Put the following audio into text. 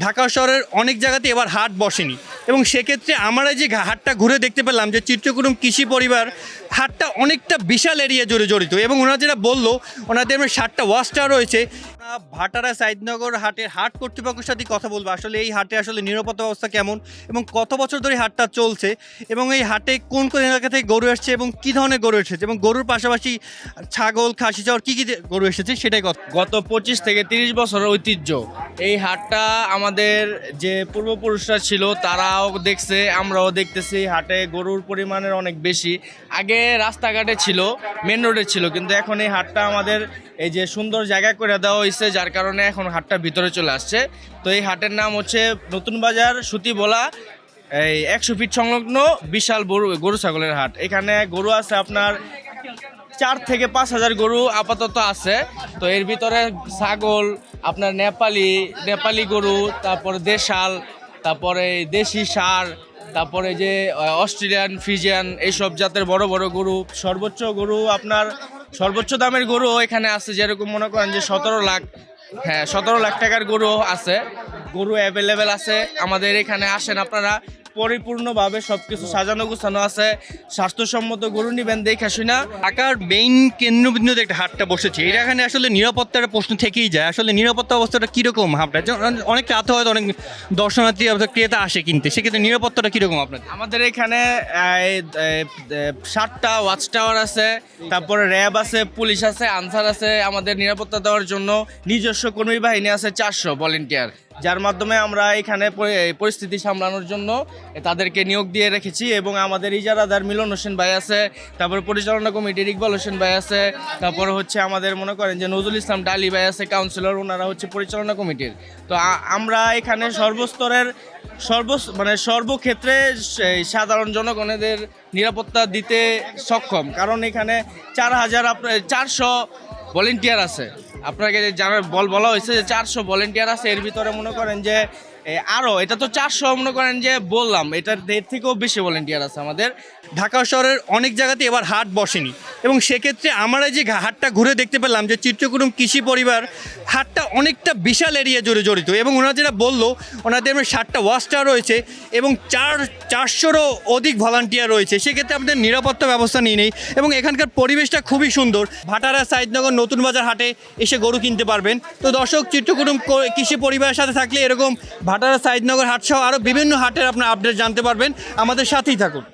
ঢাকা শহরের অনেক জায়গাতে এবার হাট বসেনি। এবং সেক্ষেত্রে আমরা যে হাটটা ঘুরে দেখতে পেলাম যে চিত্রকুটুম কৃষি পরিবার, হাটটা অনেকটা বিশাল এরিয়া জুড়ে জড়িত। এবং ওনারা যেটা বলল, ওনাদের সাতটা ওয়াস্টার রয়েছে। ভাটারা সাইদনগর হাটের হাট কর্তৃপক্ষের সাথে কথা বলব। আসলে এই হাটে আসলে নিরাপত্তা ব্যবস্থা কেমন এবং কত বছর ধরে হাটটা চলছে এবং এই হাটে কোন কোন এলাকা থেকে গরু আসছে এবং কী ধরনের গরু এসেছে এবং গরুর পাশাপাশি ছাগল, খাসি চাওয়ার কী কী গরু এসেছে সেটাই গত পঁচিশ থেকে তিরিশ বছরের ঐতিহ্য। এই হাটটা আমাদের যে পূর্বপুরুষরা ছিল তারাও দেখছে, আমরাও দেখতেছি হাটে গরুর পরিমাণের অনেক বেশি। আগে রাস্তাঘাটে ছিল মেন রোডে ছিল, কিন্তু এখন এই হাটটা আমাদের এই যে সুন্দর জায়গা করে দেওয়া হয়েছে যার কারণে এখন হাটটা ভিতরে চলে আসছে। তো এই হাটের নাম হচ্ছে নতুন বাজার সুতি বলা। এই একশো ফিট সংলগ্ন বিশাল গরু গরু ছাগলের হাট। এখানে গরু আছে আপনার চার থেকে পাঁচ হাজার গরু আপাতত আছে। তো এর ভিতরে ছাগল, আপনার নেপালি নেপালি গরু, তারপরে দেশাল, তারপরে দেশি সার, তারপরে যে অস্ট্রেলিয়ান ফ্রিজিয়ান এইসব জাতের বড় বড় গরু। সর্বোচ্চ গরু আপনার সর্বোচ্চ দামের গরু এখানে আছে, যেরকম মনে করেন যে সতেরো লাখ হ্যাঁ সতেরো লাখ টাকার গরু আছে। গরু অ্যাভেলেবেল আছে। আমাদের এখানে আসেন আপনারা পরিপূর্ণভাবে সবকিছু সাজানো গুছানো আছে। স্বাস্থ্যসম্মত গরু নিবেন দেখে শুনা ঢাকার মেইন কেন্দ্রবিন্দুতে একটা হাটটা বসেছে। এটা এখানে আসলে নিরাপত্তার প্রশ্ন থেকেই যায়। আসলে নিরাপত্তা অবস্থাটা কীরকম হাটটা? অনেক রাতে হয়তো অনেক দর্শনার্থী অথবা ক্রেতা আসে কিনতে। সেক্ষেত্রে নিরাপত্তাটা কীরকম আপনাদের? আমাদের এখানে সাতটা ওয়াচ টাওয়ার আছে। তারপরে র্যাব আছে পুলিশ আছে আনসার আছে। আমাদের নিরাপত্তা দেওয়ার জন্য নিজস্ব কর্মী বাহিনী আছে চারশো ভলেন্টিয়ার যার মাধ্যমে আমরা এখানে পরিস্থিতি সামলানোর জন্য তাদেরকে নিয়োগ দিয়ে রেখেছি এবং আমাদের ইজারাদার মিলন হোসেন ভাই আছে, তারপর পরিচালনা কমিটির ইকবাল হোসেন ভাই আছে, তারপর হচ্ছে আমাদের মনে করেন যে নজরুল ইসলাম ডালি ভাই আছে কাউন্সিলর ওনারা হচ্ছে পরিচালনা কমিটির। তো আমরা এখানে সর্বস্তরের সর্ব মানে সর্বক্ষেত্রে সাধারণ জনগণেদের নিরাপত্তা দিতে সক্ষম, কারণ এখানে চার হাজার আপনার চারশো ভলেন্টিয়ার আছে। আপনাকে জানার বল বলা হয়েছে যে চারশো ভলেন্টিয়ার আছে এর ভিতরে মনে করেন যে এ, আরও এটা তো চারশো মনে করেন যে বললাম এটার এর থেকেও বেশি ভলেন্টিয়ার আছে আমাদের। ঢাকা শহরের অনেক জায়গাতে এবার হাট বসেনি। এবং সেক্ষেত্রে আমরা যে হাটটা ঘুরে দেখতে পেলাম যে চিত্রকুটুম কৃষি পরিবার হাটটা অনেকটা বিশাল এরিয়া জুড়ে জড়িত। এবং ওনারা যেটা বলল ওনাদের সাতটা ওয়াস্টার রয়েছে এবং চার চারশোরও অধিক ভলান্টিয়ার রয়েছে। সেক্ষেত্রে আমাদের নিরাপত্তা ব্যবস্থা নিয়ে নেই। এবং এখানকার পরিবেশটা খুবই সুন্দর। ভাটারা সাইদনগর নতুন বাজার হাটে এসে গরু কিনতে পারবেন। তো দর্শক চিত্রকুটুম কৃষি পরিবারের সাথে থাকলে এরকম ভাটারা সাইদনগর হাটসহ আরও বিভিন্ন হাটের আপনার আপডেট জানতে পারবেন। আমাদের সাথেই থাকুন।